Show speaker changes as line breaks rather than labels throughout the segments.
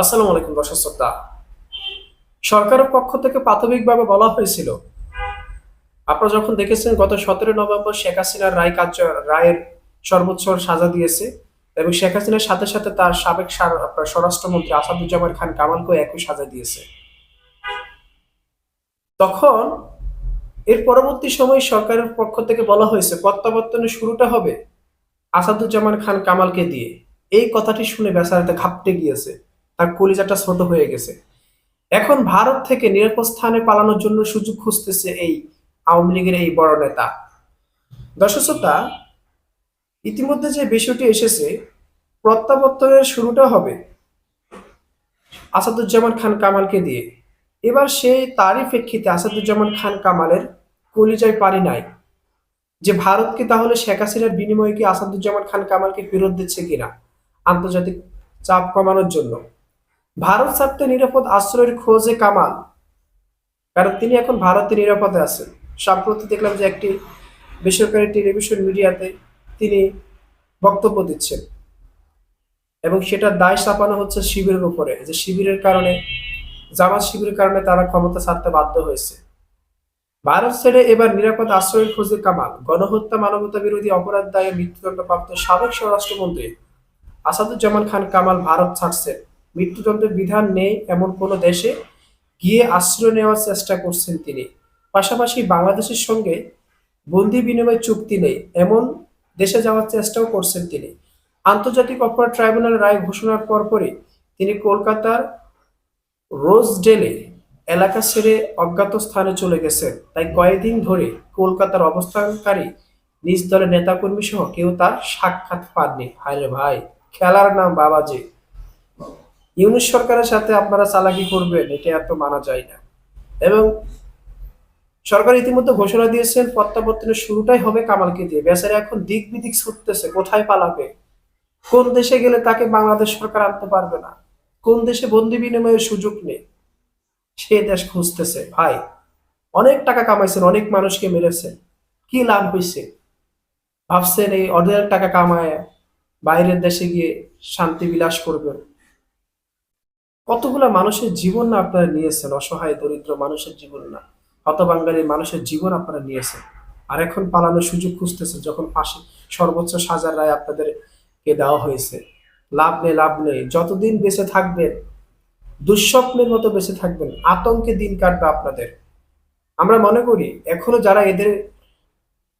আসসালামু আলাইকুম দর্শক শ্রোতা। সরকারের পক্ষ থেকে প্রাথমিকভাবে বলা হয়েছিল, আপনারা যখন দেখেছেন গত সতেরো নভেম্বর শেখ হাসিনার রায় কার্য, রায়ের সর্বোচ্চ সাজা দিয়েছে এবং শেখ হাসিনার সাথে সাথে তার সাবেক স্বরাষ্ট্রমন্ত্রী আসাদুজ্জামান খান কামালকেও একই সাজা দিয়েছে। তখন এর পরবর্তী সময় সরকারের পক্ষ থেকে বলা হয়েছে, প্রত্যাবর্তনের শুরুটা হবে আসাদুজ্জামান খান কামালকে দিয়ে। এই কথাটি শুনে বেচারাতে ঘাপটে গিয়েছে। তার কলিজাটা ছোট হয়ে গেছে। এখন ভারত থেকে নিরাপদ স্থানে পালানোর জন্য সুযোগ খুঁজতেছে এই আওয়ামী লীগের এই বড় নেতা। দর্শকতা ইতিমধ্যে যে বিষয়টি এসেছে, প্রত্যাবর্তনের শুরুটা হবে আসাদুজ্জামান খান কামালকে দিয়ে। এবার সেই তারই প্রেক্ষিতে আসাদুজ্জামান খান কামালের কলিজায় পারি নাই। যে ভারতকে তাহলে শেখ হাসিনার বিনিময়ে কি আসাদুজ্জামান খান কামালকে ফেরত দিচ্ছে কিনা? আন্তর্জাতিক চাপ কমানোর জন্য। ভারত ছাড়তে নিরাপদ আশ্রয়ের খোঁজে কামাল। কারণ তিনি এখন ভারতে নিরাপদে আছেন। সম্প্রতি দেখলাম যে একটি বেসরকারি টেলিভিশন মিডিয়াতে তিনি বক্তব্য দিচ্ছেন। এবং সেটার দায় চাপানো হচ্ছে শিবিরের উপরে যে শিবিরের কারণে, জামাত শিবিরের কারণে তারা ক্ষমতা ছাড়তে বাধ্য হয়েছে। ভারত ছেড়ে এবার নিরাপদ আশ্রয়ের খোঁজে কামাল। গণহত্যা, মানবতা বিরোধী অপরাধ দায়ে মৃত্যুদণ্ডপ্রাপ্ত সাবেক স্বরাষ্ট্রমন্ত্রী আসাদুজ্জামান খান কামাল ভারত ছাড়ছেন। মৃত্যুদণ্ডের বিধান নেই এমন কোনো দেশে গিয়ে আশ্রয় নেওয়ার চেষ্টা করছেন তিনি। পাশাপাশি বাংলাদেশের সঙ্গে বন্দি বিনিময় চুক্তি নেই এমন দেশে যাওয়ার চেষ্টাও করছেন তিনি। আন্তর্জাতিক অপরাধ ট্রাইব্যুনাল রায় ঘোষণার পরপরই তিনি কলকাতার রোজডেলে এলাকা ছেড়ে অজ্ঞাত স্থানে চলে গেছেন। তাই কয়েকদিন ধরে কলকাতার অবস্থানকারী নিজ দলের নেতাকর্মী সহ কেউ তার সাক্ষাৎ পাননি। হায় ভাই, খেলার নাম বাবাজি। ইউনিশ সরকারের সাথে আপনারা চালাকি করবেন, এটা এত মানা যায় না। এবং সরকার ইতিমধ্যে ঘোষণা দিয়েছেন, প্রত্যাবর্তনের শুরুটাই হবে কামালকে দিয়ে। বেচারা এখন দিক বিদিক ছুটতেছে, কোথায় পালাবে? কোন দেশে গেলে তাকে বাংলাদেশ সরকার আনতে পারবে না? কোন দেশে বন্দি বিনিময়ের সুযোগ নেই? সে দেশ খুঁজতেছে, ভাই, অনেক টাকা কামাইছেন, অনেক মানুষকে মেরেছেন। কি লাভ হয়েছে ভাবছেন এই অর্ধেক টাকা কামায় বাইরের দেশে গিয়ে শান্তি বিলাস করবেন। কতগুলা মানুষের জীবন না আপনারা নিয়েছেন? অসহায়, দরিদ্র মানুষের জীবন না। হতবাঙ্গালী মানুষের জীবন আপনারা নিয়েছেন। আর এখন পালানোর সুযোগ খুঁজতেছেন, যখন ফাঁসি, সর্বোচ্চ সাজার রায় আপনাদেরকে দেওয়া হয়েছে। লাভ নেই লাভ নেই। যতদিন বেঁচে থাকবেন, দুঃস্বপ্নের মতো বেঁচে থাকবেন, আতঙ্কে দিন কাটবে আপনাদের। আমরা মনে করি, এখনও যারা এদের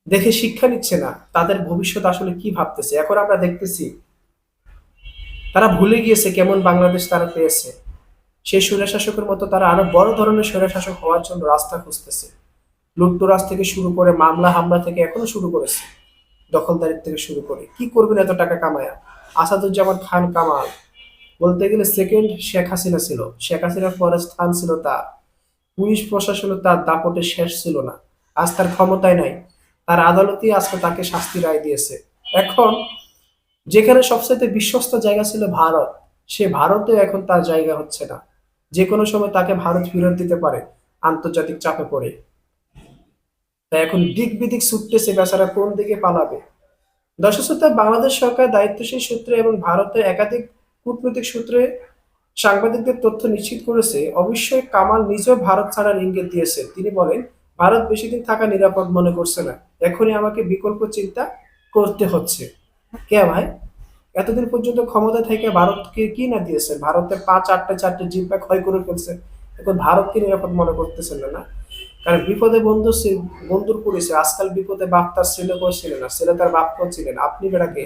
দেখে শিক্ষা নিচ্ছে না, তাদের ভবিষ্যৎ আসলে কি ভাবতেছে? এখন আমরা দেখতেছি তারা ভুলে গিয়েছে কেমন বাংলাদেশ তারা পেয়েছে। সেই স্বৈরশাসকের মতো তারা আরও বড় ধরনের স্বৈরশাসক হওয়ার জন্য রাস্তা খুঁজতেছে। লুটতরাজ থেকে শুরু করে মামলা হামলা থেকে এখনও শুরু করেছে। দখলদারির থেকে শুরু করে। কি করবেন এত টাকা কামায়া? আসাদুজ্জামান খান কামাল। বলতে গেলে সেকেন্ড শেখ হাসিনা ছিল। শেখ হাসিনার পরে স্থান ছিল তার। পুলিশ প্রশাসনে তার দাপটে শেষ ছিল না। আজ তার ক্ষমতায় নাই। তার আদালতই আজকে তাকে শাস্তি রায় দিয়েছে। এখন যেখানে সবচেয়ে বিশ্বস্ত জায়গা ছিল ভারত, সে ভারতেও এখন তার জায়গা হচ্ছে না। যে কোনো সময় তাকে ভারত ফেরত দিতে পারে, আন্তর্জাতিক চাপে পড়ে। তাই এখন দিক বিদিক ছুটতেছে বেচারা কোন দিকে পালাবে? দর্শক বাংলাদেশ সরকার দায়িত্বশীল সূত্রে এবং ভারতের একাধিক কূটনৈতিক সূত্রে সাংবাদিকদের তথ্য নিশ্চিত করেছে, অবশ্যই কামাল নিজেও ভারত ছাড়ার ইঙ্গিত দিয়েছে। তিনি বলেন, ভারত বেশি দিন থাকা নিরাপদ মনে করছে না। এখনই আমাকে বিকল্প চিন্তা করতে হচ্ছে। কে ভাই? এতদিন পর্যন্ত ক্ষমতা থেকে ভারতকে কি না দিয়েছে? ভারতের পাঁচ, আটটা, চারটে জিম্পা ক্ষয় করে ফেলছে। এখন ভারতকে নিরাপদ মনে করতেছেন না কারণ বিপদে বন্ধু বন্ধুর পরিচয়, আজকাল বিপদে বাপ তার ছেলে ছিলেন না ছেলে তার বাপ ছিলেন? আপনি বেড়াকে